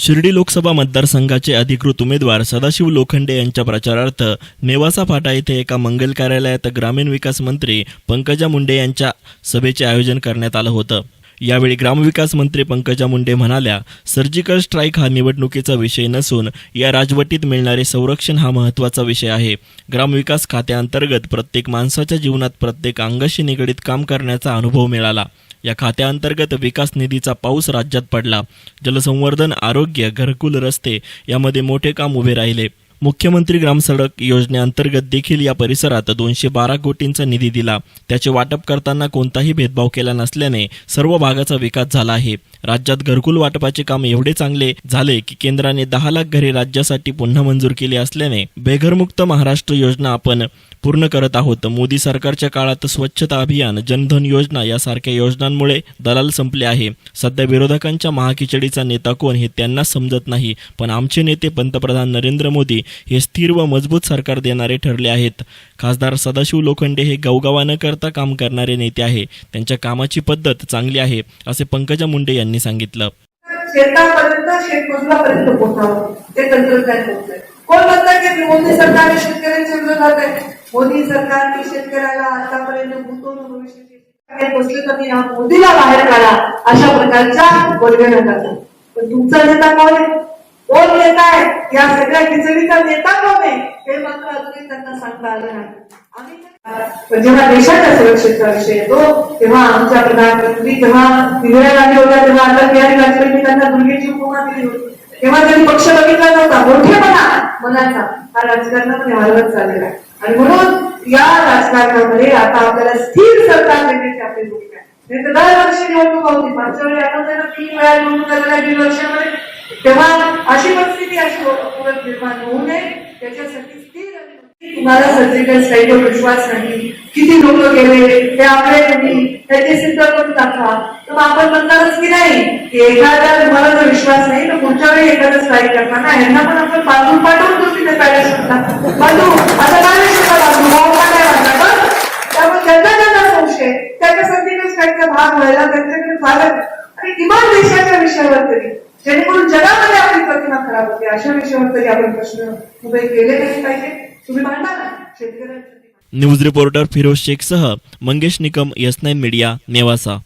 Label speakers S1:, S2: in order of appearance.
S1: शिर्डी लोकसभा मतदारसंघाचे अधिकृत उमेदवार सदाशिव लोखंडे यांच्या प्रचारार्थ नेवासा फाटा येथे एका मंगल कार्यालयात ग्रामीण विकास मंत्री पंकजा मुंडे यांच्या सभेचे आयोजन करण्यात आलं होतं. यावेळी ग्रामविकास मंत्री पंकजा मुंडे म्हणाल्या सर्जिकल स्ट्राईक हा निवडणुकीचा विषय नसून या राजवटीत मिळणारे संरक्षण हा महत्त्वाचा विषय आहे. ग्रामविकास खात्याअंतर्गत प्रत्येक माणसाच्या जीवनात प्रत्येक अंगाशी निगडीत काम करण्याचा अनुभव मिळाला. या खात्याअंतर्गत विकास निधीचा पाऊस राज्यात पडला. जलसंवर्धन आरोग्य घरकुल रस्ते यामध्ये मोठे काम उभे राहिले. मुख्यमंत्री ग्रामसडक योजनेअंतर्गत देखील या परिसरात दोनशे बारा कोटींचा निधी दिला. त्याचे वाटप करताना कोणताही भेदभाव केला नसल्याने सर्व भागाचा विकास झाला आहे. राज्यात घरकुल वाटपाचे काम एवढे चांगले झाले की केंद्राने दहा लाख घरे राज्यासाठी पुन्हा मंजूर केली असल्याने बेघरमुक्त महाराष्ट्र योजना आपण पूर्ण करत आहोत. मोदी सरकारच्या काळात स्वच्छता अभियान जनधन योजना यासारख्या योजनांमुळे दलाल संपले आहे. सध्या विरोधकांच्या महाखिचडीचा नेता कोण हे त्यांना समजत नाही पण आमचे नेते पंतप्रधान नरेंद्र मोदी हे स्थिर व मजबूत सरकार देणारे ठरले आहेत. खासदार सदाशिव लोखंडे हे गवगवा न करता काम करणारे नेते आहे. त्यांच्या कामाची पद्धत चांगली आहे असे पंकजा मुंडे यांनी सांगितलं.
S2: शेतापर्यंत शेतमजुरापर्यंत पोहोचावं. ते तंत्रज्ञान कोण म्हणतात की मोदी सरकार शेतकऱ्यांच्या विरोधात आहे? मोदी सरकार शेतकऱ्याला आतापर्यंत गुंतवणूक भविष्याची पोचले तर या मोदीला बाहेर काढा अशा प्रकारच्या वर्गण्या करतात. पण तुमचा नेता कोण आहे? कोण नेता आहे? या सगळ्या खिचडीचा नेता कोण आहे? हे मात्र अजूनही त्यांना सांगता आलं नाही. आम्ही पण जेव्हा देशाच्या सुरक्षेचा विषय येतो तेव्हा आमच्या प्रधानमंत्री जेव्हा इंदिरा गांधी होत्या तेव्हा अटल बिहारी वाजपेयींनी त्यांना दुर्गेची उपमा दिली होती. तेव्हा त्यांनी पक्ष बघितला नव्हता. मोठेपणा मनाचा. हा राजकारणामध्ये हलवत चाललेला आहे. आणि म्हणून या राजकारणामध्ये आता आपल्याला स्थिर सरकार देण्याची आपली भूमिका आहे. नाही तर दरवर्षी निवडणूक होती मागच्या वेळी आठवतं तीन वेळा निवडणूक झालेल्या दीड वर्षामध्ये. तेव्हा अशी परिस्थिती अशी परत निर्माण होऊ नये. त्याच्यासाठी स्थिर तुम्हाला सर्जिकल स्ट्राईकवर विश्वास नाही. किती लोक गेले? हे आपले नाही. त्याचे सिद्ध करून दाखवा. तर मग आपण म्हणणारच की नाही की एखाद्या तुम्हाला जर विश्वास नाही तर पुढच्या वेळी एखादा स्ट्राईक करताना यांना पण आपण बांधून पाठवून देऊ तिथे पॅलेस बाजू आता काय नाही शकत भाऊ का नाही त्यामुळे त्यांना त्यांना संशय. त्याच्या सर्जिकल स्ट्राईकचा भाग व्हायला त्यांच्याकडे झालं आणि किमान देशाच्या विषयावर तरी. जेणेकरून जगामध्ये आपली प्रतिमा खराब होते. अशा विषयावर तरी आपण प्रश्न उभे केले नाही पाहिजे. तुम्ही मांडा ना शेतकऱ्यांसाठी
S1: न्यूज रिपोर्टर फिरोज शेख सह Mangesh Nikam S nine media Nevasa.